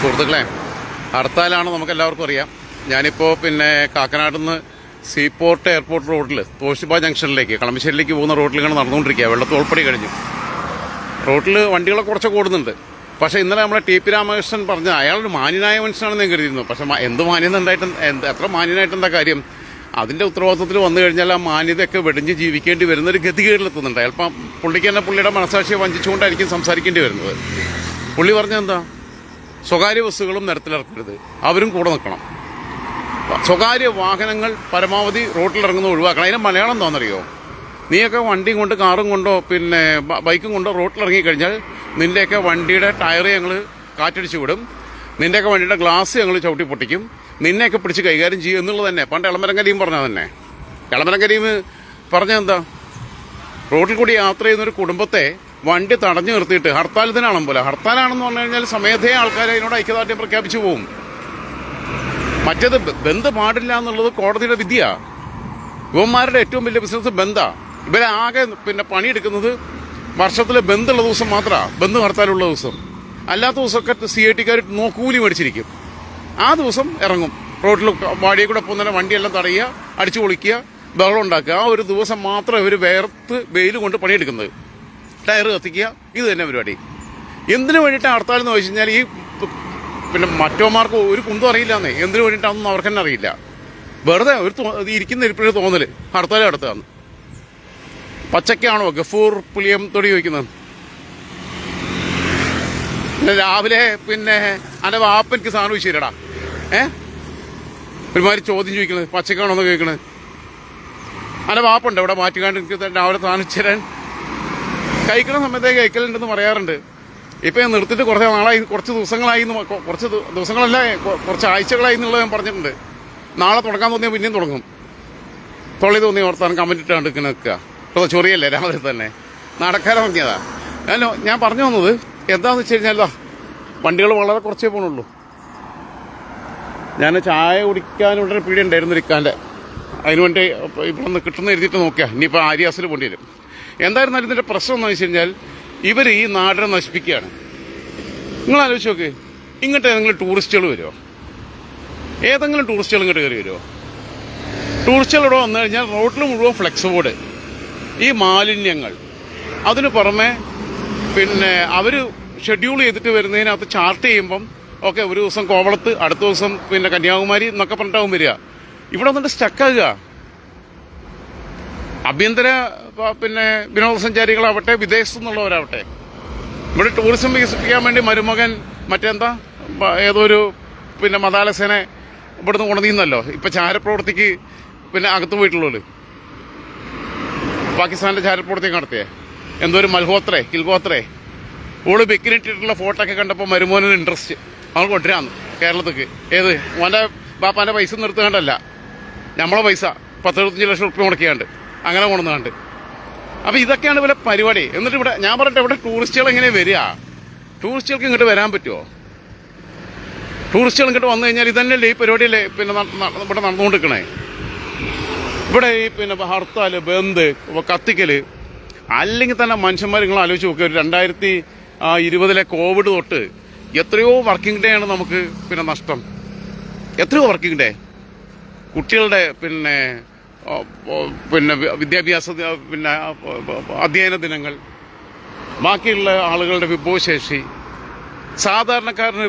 സുഹൃത്തുക്കളെ ഹർത്താലാണ് നമുക്ക് എല്ലാവർക്കും അറിയാം. ഞാനിപ്പോൾ പിന്നെ കാക്കനാട് നിന്ന് സീപോർട്ട് എയർപോർട്ട് റോഡിൽ തോഷിബ ജംഗ്ഷനിലേക്ക് കളമശ്ശേരിയിലേക്ക് പോകുന്ന റോഡിൽ ഇങ്ങനെ നടന്നുകൊണ്ടിരിക്കുക വെള്ളത്തോൾപ്പടി കഴിഞ്ഞു. റോഡിൽ വണ്ടികളൊക്കെ കുറച്ചൊക്കെ ഓടുന്നുണ്ട്. പക്ഷേ ഇന്നലെ നമ്മളെ ടി പി രാമകൃഷ്ണൻ പറഞ്ഞ അയാളൊരു മാന്യനായ മനുഷ്യനാണെന്ന് ഞാൻ കരുതിയിരുന്നു. പക്ഷെ എന്ത് മാന്യത ഉണ്ടായിട്ട് എന്ത് എത്ര മാന്യനായിട്ട് എന്താ കാര്യം? അതിന്റെ ഉത്തരവാദിത്വത്തിൽ വന്നു കഴിഞ്ഞാൽ ആ മാന്യതയൊക്കെ വെടിഞ്ഞ് ജീവിക്കേണ്ടി വരുന്നൊരു ഗതികേടിലെത്തുന്നുണ്ട് ചിലപ്പം പുള്ളിക്ക് തന്നെ പുള്ളിയുടെ മനസാക്ഷിയെ വഞ്ചിച്ചുകൊണ്ടായിരിക്കും സംസാരിക്കേണ്ടി വരുന്നത്. പുള്ളി പറഞ്ഞെന്താ? സ്വകാര്യ ബസ്സുകളും നിരത്തിലിറക്കരുത്. അവരും കൂടെ നിൽക്കണം. സ്വകാര്യ വാഹനങ്ങൾ പരമാവധി റോട്ടിലിറങ്ങുന്ന ഒഴിവാക്കണം. അതിന് മലയാളം എന്താണെന്നറിയോ നീയൊക്കെ വണ്ടിയും കൊണ്ട് കാറും കൊണ്ടോ പിന്നെ ബൈക്കും കൊണ്ടോ റോട്ടിലിറങ്ങി കഴിഞ്ഞാൽ നിന്റെയൊക്കെ വണ്ടിയുടെ ടയർ ഞങ്ങൾ കാറ്റടിച്ചു വിടും. നിന്റെയൊക്കെ വണ്ടിയുടെ ഗ്ലാസ് ഞങ്ങൾ ചവിട്ടി പൊട്ടിക്കും. നിന്നെയൊക്കെ പിടിച്ച് കൈകാര്യം ചെയ്യും എന്നുള്ളത് തന്നെ. പണ്ട് ഇളമരങ്കരീം കരീം പറഞ്ഞാൽ തന്നെ ഇളമരങ്കരീം കരീം പറഞ്ഞെന്താ റോഡിൽ കൂടി യാത്ര ചെയ്യുന്ന ഒരു കുടുംബത്തെ വണ്ടി തടഞ്ഞു നിർത്തിയിട്ട് ഹർത്താൽ പോലെ. ഹർത്താലാണെന്ന് പറഞ്ഞു കഴിഞ്ഞാൽ സമയത്തേ ആൾക്കാർ അതിനോട് ഐക്യദാർഢ്യം പ്രഖ്യാപിച്ചു പോകും മറ്റേത് ബന്ധ പാടില്ല എന്നുള്ളത് കോടതിയുടെ വിധിയാ. യുവന്മാരുടെ ഏറ്റവും വലിയ ബിസിനസ് ബന്ധാ. ഇവരെ ആകെ പിന്നെ പണിയെടുക്കുന്നത് വർഷത്തിലെ ബന്ധുള്ള ദിവസം മാത്രമാണ് ബന്ധു ഹർത്താലുള്ള ദിവസം. അല്ലാത്ത ദിവസമൊക്കെ സി ഐ ടിക്കാർ നോക്കൂലി മേടിച്ചിരിക്കും. ആ ദിവസം ഇറങ്ങും. റോഡിൽ വാടിയെ കൂടെ പോകുന്ന വണ്ടിയെല്ലാം തടയുക അടിച്ചു പൊളിക്കുക ബഹളം ഉണ്ടാക്കുക. ആ ഒരു ദിവസം മാത്രം ഇവർ വേർത്ത് വെയിൽ കൊണ്ട് പണിയെടുക്കുന്നത്. ടയർ കത്തിക്കുക ഇത് തന്നെ പരിപാടി. എന്തിനു വേണ്ടിയിട്ടാണ് ഹർത്താൽ എന്ന് ചോദിച്ചു കഴിഞ്ഞാൽ ഈ പിന്നെ മറ്റോമാർക്ക് ഒരു കുന്തും അറിയില്ലെന്നേ എന്തിനു വേണ്ടിയിട്ടാണെന്നും അവർക്ക് തന്നെ അറിയില്ല. വെറുതെ ഒരു ഇരിക്കുന്ന ഇരിപ്പിന് തോന്നൽ ഹർത്താൽ നടത്തുകയാണ്. പച്ചക്കാണോ ഗഫൂർ പുളിയം തൊടി ചോദിക്കുന്നത്? പിന്നെ രാവിലെ പിന്നെ അന്റെ വാപ്പനിക്ക് സാധനം വിശേരടാ ഏ? ഒരുമാതിരി ചോദ്യം ചോദിക്കണത് പച്ചക്കാണോ എന്ന് കേൾക്കുന്നത് അല്ല വാപ്പുണ്ട് ഇവിടെ? മാറ്റിക്കാണ്ട് എനിക്ക് രാവിലെ സാധനം തരാൻ. കഴിക്കണ സമയത്തേക്ക് കഴിക്കലുണ്ടെന്ന് പറയാറുണ്ട്. ഇപ്പം ഞാൻ നിർത്തിയിട്ട് കുറച്ച് നാളായി കുറച്ച് ദിവസങ്ങളായി എന്ന് കുറച്ച് ദിവസങ്ങളല്ല കുറച്ച് ആഴ്ചകളായി എന്നുള്ളത് ഞാൻ പറഞ്ഞിട്ടുണ്ട്. നാളെ തുടങ്ങാൻ തോന്നിയാൽ പിന്നെയും തുടങ്ങും. തൊള്ളി തോന്നി ഓർത്താൻ കമന്റ് ഇട്ടാണ്ട് ഇങ്ങനെ നിൽക്കുക. ഇപ്പോൾ ചൊറിയല്ലേ രാവിലെ തന്നെ. നടക്കാതെ തുടങ്ങിയതാ ഞാൻ ഞാൻ പറഞ്ഞു വന്നത് എന്താണെന്ന് വെച്ച് കഴിഞ്ഞാൽ വണ്ടികൾ വളരെ കുറച്ചേ പോണുള്ളൂ. ഞാൻ ചായ കുടിക്കാൻ ഇവിടെ പീടി ഉണ്ടായിരുന്നു ഇരിക്കാന്റെ അതിനുവേണ്ടി ഇവിടെ നിന്ന് കിട്ടുന്ന എഴുതിയിട്ട് നോക്കിയാൽ ഇനിയിപ്പോൾ ആര്യാസിൽ പോണ്ടി വരും. എന്തായിരുന്നാലും ഇതിന്റെ പ്രശ്നം എന്ന് വെച്ച് കഴിഞ്ഞാൽ ഇവർ ഈ നാടിനെ നശിപ്പിക്കുകയാണ്. നിങ്ങൾ ആലോചിച്ച് നോക്ക്. ഇങ്ങോട്ട് ഏതെങ്കിലും ടൂറിസ്റ്റുകൾ വരുമോ ഏതെങ്കിലും ടൂറിസ്റ്റുകൾ ഇങ്ങോട്ട് കയറി വരുമോ ടൂറിസ്റ്റുകൾ ഇവിടെ വന്നു കഴിഞ്ഞാൽ റോഡിൽ മുഴുവൻ ഫ്ലെക്സ് ബോർഡ് ഈ മാലിന്യങ്ങൾ. അതിന് പുറമെ പിന്നെ അവർ ഷെഡ്യൂൾ ചെയ്തിട്ട് വരുന്നതിനകത്ത് ചാർട്ട് ചെയ്യുമ്പം ഓക്കെ ഒരു ദിവസം കോവളത്ത് അടുത്ത ദിവസം പിന്നെ കന്യാകുമാരി എന്നൊക്കെ പറഞ്ഞിട്ടാവും വരിക. ഇവിടെ വന്നിട്ട് സ്റ്റക്കാകുക ആഭ്യന്തര പിന്നെ വിനോദസഞ്ചാരികളാവട്ടെ വിദേശത്തു നിന്നുള്ളവരാവട്ടെ ഇവിടെ ടൂറിസം വികസിപ്പിക്കാൻ വേണ്ടി മരുമകൻ മറ്റെന്താ ഏതൊരു പിന്നെ മതാലസേനെ ഇവിടുന്ന് ഉണർന്നീന്നല്ലോ ഇപ്പം ചാരപ്രവർത്തിക്ക് പിന്നെ അകത്ത് പോയിട്ടുള്ളൂ പാകിസ്ഥാന്റെ ചാരപ്രവർത്തി നടത്തിയേ. എന്തോ ഒരു മൽഹോത്രേ കിൽഗോത്രേ ഓൾ ബെക്കിനിട്ടിട്ടുള്ള ഫോട്ടോ ഒക്കെ കണ്ടപ്പോൾ മരുമോനൊരു ഇൻട്രസ്റ്റ് അവൾ കൊണ്ടുവരാന്ന് കേരളത്തിക്ക്. ഏത്? ഓന്റെ ബാപ്പാന്റെ പൈസ നിർത്തുകണ്ടല്ല നമ്മളെ പൈസ പത്തെഴുപത്തഞ്ച് ലക്ഷം റുപ്യ മുടക്കിയാണ്ട്. അങ്ങനെ കൊണ്ടുവന്നാണ്ട് അപ്പൊ ഇതൊക്കെയാണ് ഇവിടെ പരിപാടി. എന്നിട്ട് ഇവിടെ ഞാൻ പറഞ്ഞിട്ട് ഇവിടെ ടൂറിസ്റ്റുകൾ എങ്ങനെ വരിക? ടൂറിസ്റ്റുകൾക്ക് ഇങ്ങോട്ട് വരാൻ പറ്റുമോ ടൂറിസ്റ്റുകൾ ഇങ്ങോട്ട് വന്നു കഴിഞ്ഞാൽ ഇതന്നെയല്ലേ ഈ പരിപാടിയല്ലേ പിന്നെ ഇവിടെ നടന്നുകൊണ്ടിരിക്കണേ? ഇവിടെ ഈ പിന്നെ ഹർത്താൽ ബന്ദ് കത്തിക്കൽ അല്ലെങ്കിൽ തന്നെ മനുഷ്യന്മാർ നിങ്ങൾ ആലോചിച്ച് നോക്കുക ഒരു രണ്ടായിരത്തി ഇരുപതിലെ കോവിഡ് തൊട്ട് എത്രയോ വർക്കിംഗ് ഡേ ആണ് നമുക്ക് പിന്നെ നഷ്ടം. എത്രയോ വർക്കിംഗ് ഡേ കുട്ടികളുടെ പിന്നെ പിന്നെ വിദ്യാഭ്യാസ പിന്നെ അധ്യയന ദിനങ്ങൾ. ബാക്കിയുള്ള ആളുകളുടെ വിഭവശേഷി. സാധാരണക്കാരന്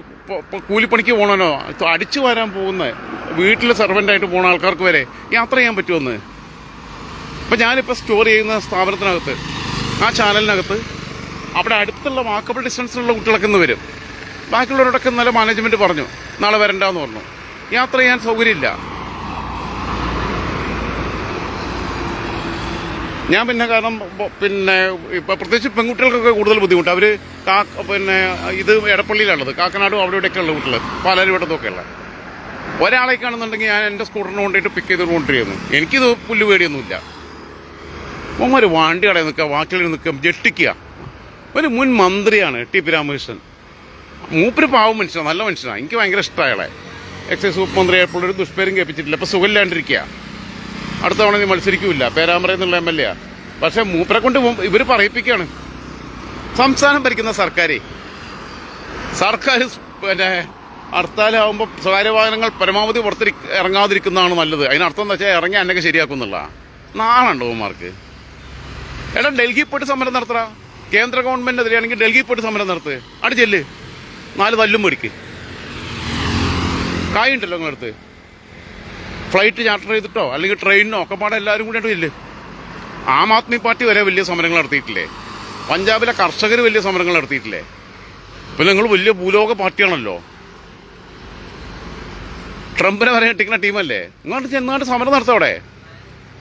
കൂലിപ്പണിക്ക് പോകണനോ അടിച്ചു വരാൻ പോകുന്ന വീട്ടിൽ സെർവന്റായിട്ട് പോകുന്ന ആൾക്കാർക്ക് വരെ യാത്ര ചെയ്യാൻ പറ്റുമെന്ന് ഇപ്പം ഞാനിപ്പോൾ സ്റ്റോർ ചെയ്യുന്ന സ്ഥാപനത്തിനകത്ത് ആ ചാനലിനകത്ത് അവിടെ അടുത്തുള്ള വാക്കബിൾ ഡിസ്റ്റൻസിലുള്ള കുട്ടികളൊക്കെ ഇന്ന് വരും. ബാക്കിയുള്ളവരോടൊക്കെ നല്ല മാനേജ്മെന്റ് പറഞ്ഞു നാളെ വരണ്ടെന്ന് പറഞ്ഞു. യാത്ര ചെയ്യാൻ സൗകര്യമില്ല. ഞാൻ പിന്നെ കാരണം പിന്നെ ഇപ്പൊ പ്രത്യേകിച്ച് പെൺകുട്ടികൾക്കൊക്കെ കൂടുതൽ ബുദ്ധിമുട്ട്. അവർ കാ- പിന്നെ ഇത് എടപ്പള്ളിയിലുള്ളത് കാക്കനാടും അവിടെ ഇവിടെയൊക്കെ ഉള്ള കുട്ടികൾ പാലാരിവട്ടത്തൊക്കെ ഉള്ള ഒരാളെ കാണുന്നുണ്ടെങ്കിൽ ഞാൻ എന്റെ സ്കൂട്ടറിന് കൊണ്ടിട്ട് പിക്ക് ചെയ്ത് കൊണ്ടിരുന്നു എനിക്കിത് പുല്ല് പേടിയൊന്നുമില്ല. ഒരു വണ്ടി കടയിൽ നിൽക്കുക വാക്കിൽ നിൽക്കുക ജെട്ടിക്കുക ഒരു മുൻ മന്ത്രിയാണ് ടി പി രാമകൃഷ്ണൻ. മൂപ്പര് പാവം മനുഷ്യനാണ് നല്ല മനുഷ്യനാണ് എനിക്ക് ഭയങ്കര ഇഷ്ടമായ അയാളെ. എക്സൈസ് വകുപ്പ് മന്ത്രിയായപ്പോൾ ഒരു ദുഷ്പേരും കേൾപ്പിച്ചിട്ടില്ല. അപ്പോൾ സുഖമില്ലാണ്ടിരിക്കുക. അടുത്ത തവണ നീ മത്സരിക്കൂല പേരാമ്പ്ര എന്നുള്ള എം എൽ എ പക്ഷെ മൂപ്പരെ കൊണ്ട് ഇവർ പറയിപ്പിക്കുകയാണ് സംസ്ഥാനം ഭരിക്കുന്ന സർക്കാർ സർക്കാർ പിന്നെ ഹർത്താലാവുമ്പോൾ സ്വകാര്യ വാഹനങ്ങൾ പരമാവധി പുറത്തിരി ഇറങ്ങാതിരിക്കുന്നതാണ് നല്ലത്. അതിനർത്ഥം എന്താ വെച്ചാൽ ഇറങ്ങി എന്നൊക്കെ ശരിയാക്കുന്നുള്ള നാളുണ്ടോ ഉമാർക്ക് എടാ ഡൽഹി പോയിട്ട് സമരം നടത്തുക കേന്ദ്ര ഗവൺമെന്റിനെതിരെയാണെങ്കിൽ ഡൽഹി പോയിട്ട് സമരം നടത്ത്. അവിടെ നാല് തല്ലും മേടിക്ക്. കായുണ്ടല്ലോ നിങ്ങളടുത്ത്. ഫ്ലൈറ്റ് ചാർട്ടർ ചെയ്തിട്ടോ അല്ലെങ്കിൽ ട്രെയിനിനോ ഒക്കെ പാടെ എല്ലാവരും കൂടി ഇല്ലേ? ആം ആദ്മി പാർട്ടി വരെ വലിയ സമരങ്ങൾ നടത്തിയിട്ടില്ലേ? പഞ്ചാബിലെ കർഷകർ വലിയ സമരങ്ങൾ നടത്തിയിട്ടില്ലേ? പിന്നെ നിങ്ങൾ വലിയ ഭൂലോക പാർട്ടിയാണല്ലോ. ട്രംപിനെ വരെ ഇട്ടിക്കുന്ന ടീമല്ലേ? ഇങ്ങോട്ട് ചെന്നാണ്ട് സമരം നടത്തവിടെ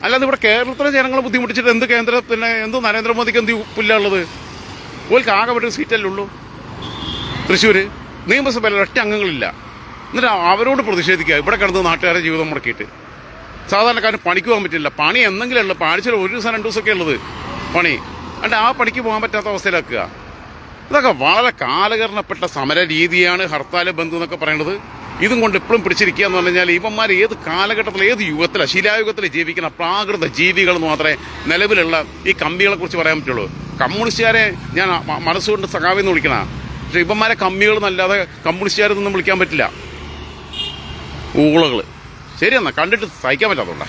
അല്ലാതെ ഇവിടെ കേരളത്തിലെ ജനങ്ങളെ ബുദ്ധിമുട്ടിച്ചിട്ട് എന്ത് കേന്ദ്ര പിന്നെ എന്ത് നരേന്ദ്രമോദിക്ക് എന്ത് പുല്ലുള്ളത് ഓൽക്ക് ആകെ ഒരു സീറ്റല്ലേ ഉള്ളൂ. തൃശ്ശൂർ നിയമസഭയിൽ ഒറ്റ അംഗങ്ങളില്ല. എന്നിട്ട് അവരോട് പ്രതിഷേധിക്കുക. ഇവിടെ കിടന്ന് നാട്ടുകാരെ ജീവിതം മുടക്കിയിട്ട്. സാധാരണക്കാരന് പണിക്ക് പോകാൻ പറ്റില്ല. പണി എന്തെങ്കിലും ഉള്ളു. ആഴ്ചയിൽ ഒരു ദിവസം രണ്ട് ദിവസമൊക്കെ ഉള്ളത് പണി. അല്ല ആ പണിക്ക് പോകാൻ പറ്റാത്ത അവസ്ഥയിലാക്കുക. ഇതൊക്കെ വളരെ കാലകരണപ്പെട്ട സമര രീതിയാണ് ഹർത്താൽ ബന്ധു എന്നൊക്കെ പറയുന്നത് ഇതും കൊണ്ട് ഇപ്പോഴും പിടിച്ചിരിക്കുക എന്ന് പറഞ്ഞു കഴിഞ്ഞാൽ ഇവന്മാർ ഏത് കാലഘട്ടത്തിൽ ഏത് യുഗത്തിലെ ശിലായുഗത്തിൽ ജീവിക്കുന്ന പ്രാകൃത ജീവികൾ മാത്രമേ നിലവിലുള്ള ഈ കമ്പികളെക്കുറിച്ച് പറയാൻ പറ്റുള്ളൂ. കമ്മ്യൂണിസ്റ്റുകാരെ ഞാൻ മനസ്സുകൊണ്ട് സഖാവെന്ന് വിളിക്കണ. പക്ഷെ ഇവന്മാരെ കമ്മികൾ എന്നല്ലാതെ കമ്മ്യൂണിസ്റ്റുകാരെന്നൊന്നും വിളിക്കാൻ പറ്റില്ല. ഊളകൾ ശരിയെന്നാ കണ്ടിട്ട് സഹിക്കാൻ പറ്റാത്തതുകൊണ്ടാ